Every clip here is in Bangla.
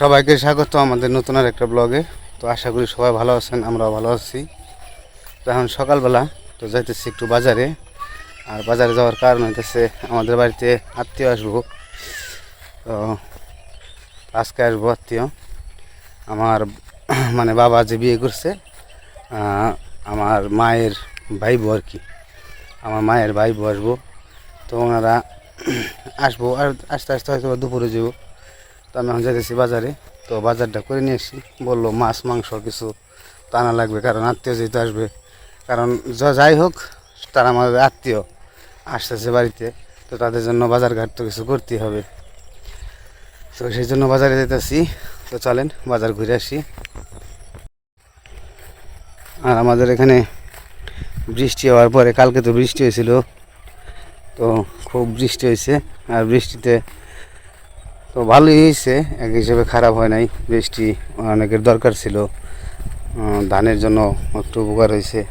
সবাইকে স্বাগত আমাদের নতুন আর একটা ব্লগে তো আশা করি সবাই ভালো আছেন, আমরাও ভালো আছি। এখন সকালবেলা তো যাইতেছি একটু বাজারে। আর বাজারে যাওয়ার কারণ হইতেছে আমাদের বাড়িতে আত্মীয় আসব। তো আজকে আসব আত্মীয়। আমার মানে বাবা যে বিয়ে করছে আমার মায়ের ভাই আর কি। আমার মায়ের ভাই আসব। তো ওনারা আসব, আর আস্তে আস্তে হয়তো দুপুরে যাব। তো আমি এখন যাইতেছি বাজারে। তো বাজারটা করে নিয়ে এসছি বলল মাছ, মাংস কিছু আনা লাগবে, কারণ আত্মীয় যেহেতু আসবে। কারণ যাই হোক, তারা আমাদের আত্মীয় আসতেছে বাড়িতে, তো তাদের জন্য বাজার ঘাট তো কিছু করতেই হবে। তো সেই জন্য বাজারে যেতেছি তো চলেন, বাজার ঘুরে আসি। আর আমাদের এখানে বৃষ্টি হওয়ার পরে, কালকে তো বৃষ্টি হয়েছিল। তো খুব বৃষ্টি হয়েছে। আর বৃষ্টিতে তো ভালোই হয়েছে। এক হিসেবে খারাপ হয় নাই। বৃষ্টি অনেকের দরকার ছিল। ধানের জন্য একটু উপকার হয়েছে।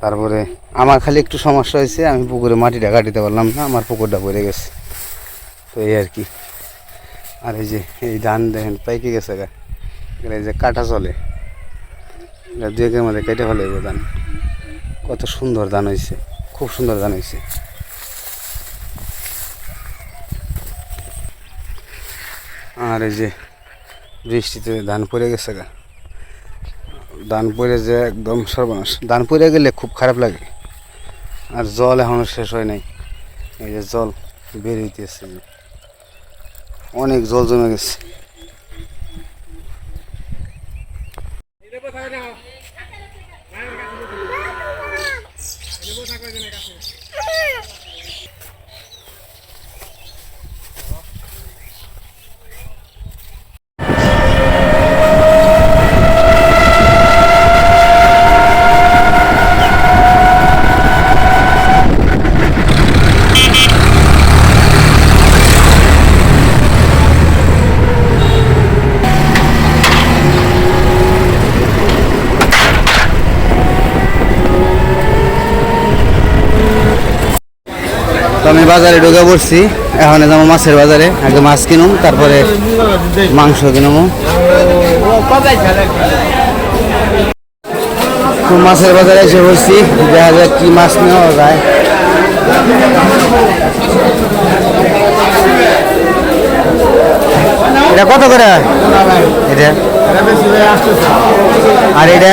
তারপরে আমার খালি একটু সমস্যা হয়েছে। আমি পুকুরে মাটিটা কাটিতে পারলাম না। আমার পুকুরটা পড়ে গেছে। তো এই আর কি। আর এই যে, এই ধান দেখেন, পাইকে গেছে গা। এই যে কাটা চলে। দু একের মধ্যে কেটে ফেলাইব ধান। কত সুন্দর ধান হয়েছে। খুব সুন্দর ধান হয়েছে। আর এই যে বৃষ্টিতে ধান পড়ে গেছে গা। ধান পড়ে যে একদম সর্বনাশ। ধান পড়ে গেলে খুব খারাপ লাগে। আর জল এখনও শেষ হয় নাই। এই যে জল বেরিয়েছে অনেক জল জমে গেছে তো আমি বাজারে ঢুকে পড়ছি। এখন যাব মাছের বাজারে, আগে মাছ কিনুম, তারপরে মাংস কিনুম। মাছের বাজারে এসে পড়ছি, দেখা যায় কি মাছ নেওয়া যায়। এটা কত করে? এটা? আর এটা?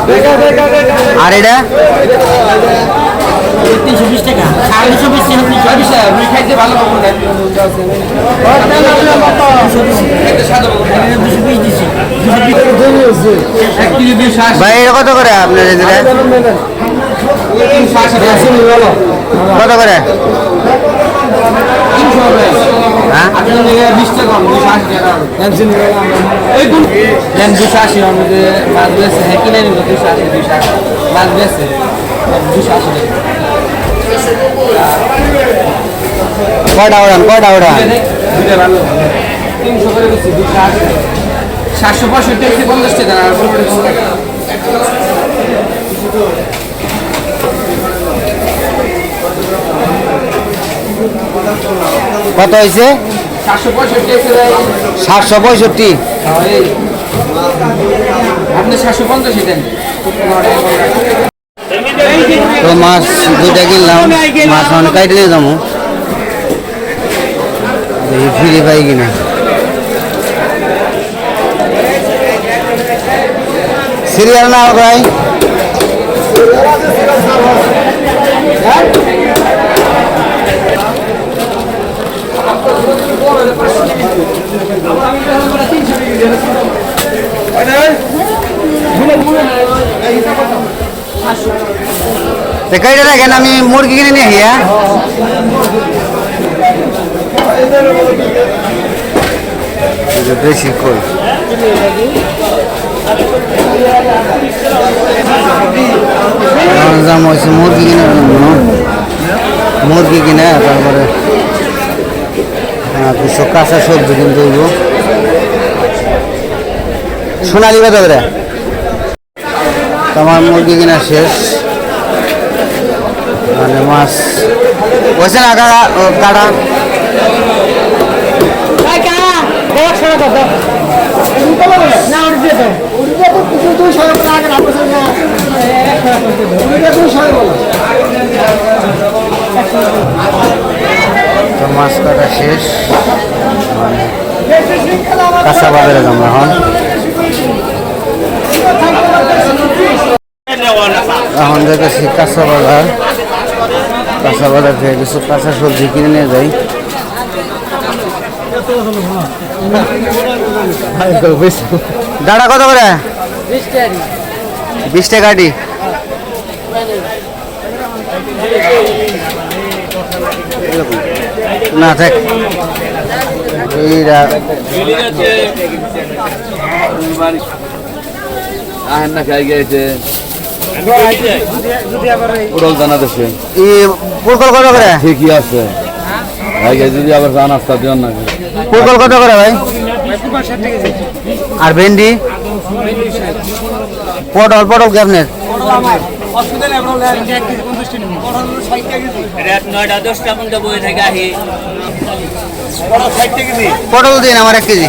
আর এটা? বিশ টাকা। বিশ টাকা বিশ ভাই এটা কত করে আপনার কত করে? হ্যাঁ? দুশো আশি আমাদের মাছ বেছে হ্যাঁ কিনে নিল দুশো আশি দুশো আশি। মাছ বেছে দুশো আশি কয়টা ওড়ান কয়টা ওড়ান? তিনশো করে বেশি দুশো আশি। সাতশো পঁয়ষট্টি একশো পঞ্চাশ টাকা আর কত হয়েছে? সাতশো পঁয়ষট্টি সাতশো পঁয়ষট্টি। তো মাছ দুইটা কিনলাম, মাছ মানে কাইটে নিয়ে যাব। ফিরে পাই কিনা। সিরিয়াল না ভাই? তো কয়টা দেখেন আমি মুরগি কিনে নিয়ে আহিয়া এই যে দেশি কই? দাম হয়েছে মুরগি কেনার জন্য মুরগি কিনে তারপরে আহ, কিছু কাঁচা সবজি কিনতে হইব। সোনালি কত করে আমার মুরগি কিনা শেষ। মানে মাছ। বলছে না কাটা তো মাছ কাটা শেষ। মানে কাঁচা বাজারে যাব এখন। এখন দেখেছি কাঁচা বাজার কাঁচা বাজার থেকে কিছু কাঁচা সবজি কিনে নিয়ে যাই। দাঁড়া কত করে? বিশ টাকাটি না, থাক। আহেন না, খাই গেছে উড়ল দানা দেশে ই পুরকল কত করে? ঠিকই আছে। গেছে যদি আবার চা নাস্তা দিও না। পুরকল কত করে ভাই? আর ভেন্ডি? পটল পটল কি আপনার? রাত নয়টা দশটা পর্যন্ত বয়ে থেকে আহি পটল দিন আমার এক কেজি।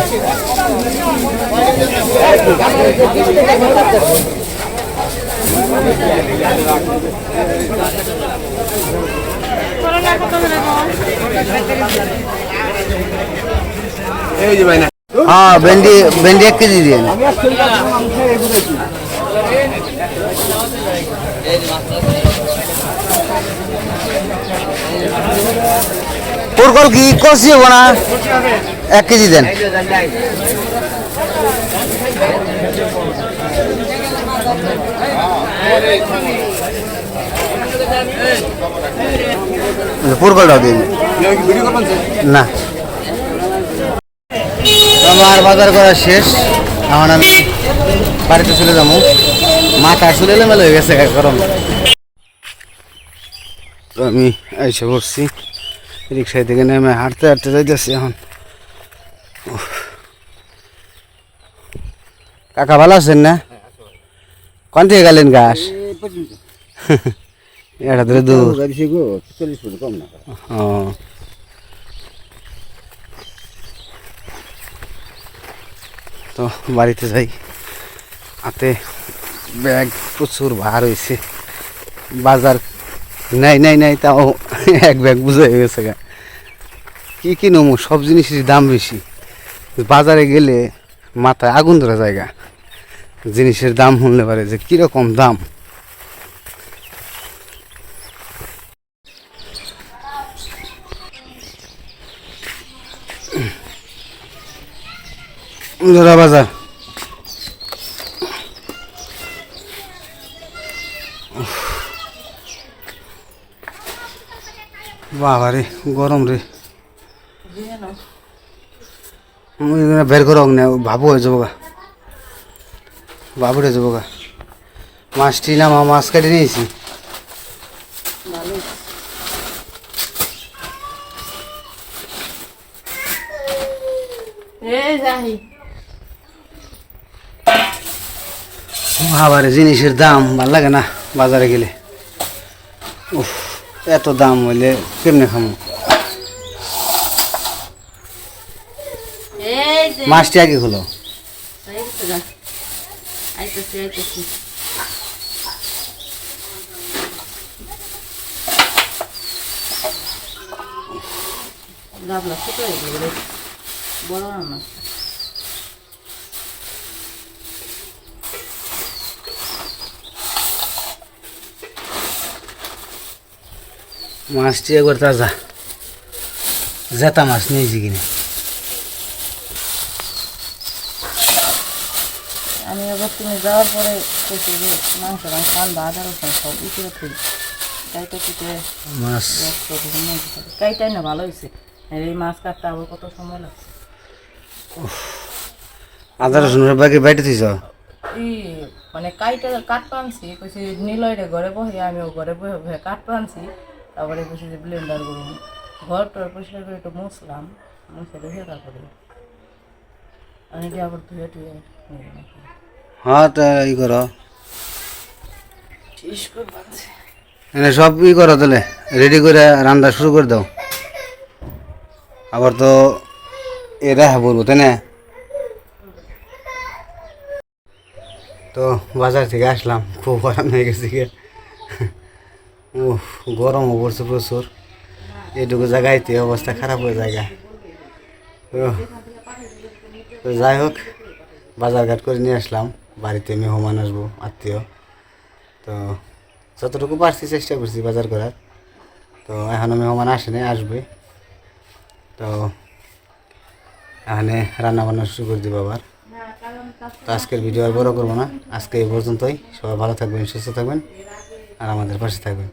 হ্যাঁ ভেন্ডি ভেন্ডি এক কেজি দিন পুরকল কি কষি হব না? এক কেজি দেন। পুরকলটাও দিন না আমার বাজার করা শেষ এখন আমি বাড়িতে চলে যাব মাথা চলে এলোমেলো হয়ে গেছে গরম আমি এসে পড়ছি রিক্সায় থেকে নেমে হাঁটতে হাঁটতে যাইতেছি এখন কাকা ভালো আছেন না কোন থেকে গেলেন গাছ? এটা ধরে দূর। ও। তো বাড়িতে যাই। হাতে ব্যাগ প্রচুর ভার হয়েছে বাজার নাই নাই নাই তাও এক ব্যাগ বুঝে হয়ে গেছে গা। কি কি নমু সব জিনিসের দাম বেশি। বাজারে গেলে মাথায় আগুন ধরা জায়গা জিনিসের দাম শুনলে পারে যে কীরকম দাম। ধরা বাজার বাবা রে। গরম রে বের করো না ভাবু হয়ে যাব বাবুরে যাব গা। মাছটি না মা মাছ কাটি নিয়েছি। বাবারে জিনিসের দাম ভালো লাগে না বাজারে গেলে। উফ এত দাম হইলে কেমনে খামো? মাছটি আগে হলো। আইতেছে আইতেছে গাবলা ছোট হয়ে গেল রে। বড় না মাছ মাছটি একবার তাজা জেতা মাছ নিয়েছি কিনে আমি আবার তুমি যাওয়ার পরে কইছি যে মাংস মাংস খান বাজার সব ই করে তুই কাইটা কুটে মাছ কাইটাই না ভালো হয়েছে আর এই মাছ কাটতে আবার কত সময় লাগছে? আদা রসুন বাকি বাইটে দিছ এই মানে কাইটা কাঠ পানছি কইছি নিলয়রে ঘরে বসে আমিও ঘরে বসে বসে কাঠ পানছি তারপরে কইছি যে ব্লেন্ডার করুন ঘর টর পরিষ্কার করে একটু মুছলাম মুছে রেখে তারপরে আমি এটা আবার ধুয়ে টুয়ে নিয়ে হ্যাঁ তা ই করো। সব ই করো তাহলে রেডি করে রান্না শুরু করে দাও। আবার তো এরা বলব তাই না? তো বাজার থেকে আসলাম খুব গরম হয়ে গেছে ও গরমও পড়ছে প্রচুর। এইটুকু জায়গাইতে অবস্থা খারাপ হয়ে জায়গা তো যাই হোক বাজার ঘাট করে নিয়ে আসলাম। বাড়িতে মেহমান আসব, আত্মীয়। তো যতটুকু পারছি চেষ্টা করছি বাজার করার। তো এখনও মেহমান আসেনি আসবে। তো এখানে রান্না বান্না শুরু করে দিব আবার। তো আজকের ভিডিও আর বড় করব না। আজকে এই পর্যন্তই। সবাই ভালো থাকবেন, সুস্থ থাকবেন, আর আমাদের পাশে থাকবেন।